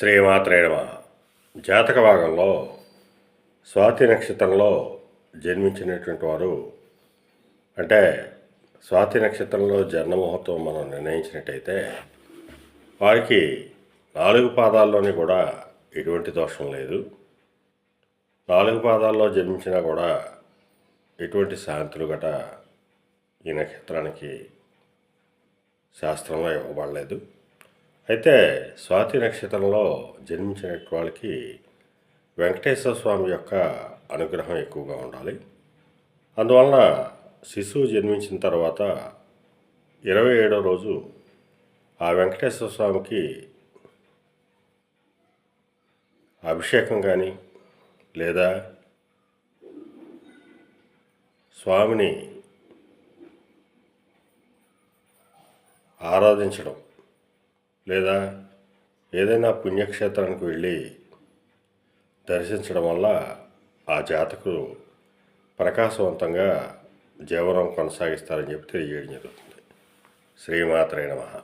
శ్రీమాత్రేణమ జాతక భాగంలో స్వాతి నక్షత్రంలో జన్మించినటువంటి వారు అంటే స్వాతి నక్షత్రంలో జన్మ ముహూర్తం మనం నిర్ణయించినట్టయితే వారికి నాలుగు పాదాల్లోని కూడా ఎటువంటి దోషం లేదు. నాలుగు పాదాల్లో జన్మించినా కూడా ఎటువంటి శాంతులు గట ఈ నక్షత్రానికి శాస్త్రంలో ఇవ్వబడలేదు. అయితే స్వాతి నక్షత్రంలో జన్మించిన వాళ్ళకి వెంకటేశ్వర స్వామి యొక్క అనుగ్రహం ఎక్కువగా ఉండాలి. అందువలన శిశువు జన్మించిన తర్వాత ఇరవై ఏడో రోజు ఆ వెంకటేశ్వర స్వామికి అభిషేకం కానీ లేదా స్వామిని ఆరాధించడం లేదా ఏదైనా పుణ్యక్షేత్రానికి వెళ్ళి దర్శించడం వల్ల ఆ జాతకులు ప్రకాశవంతంగా జీవనం కొనసాగిస్తారని చెప్పి తెలియజేయడం జరుగుతుంది. శ్రీమాత్రే నమః.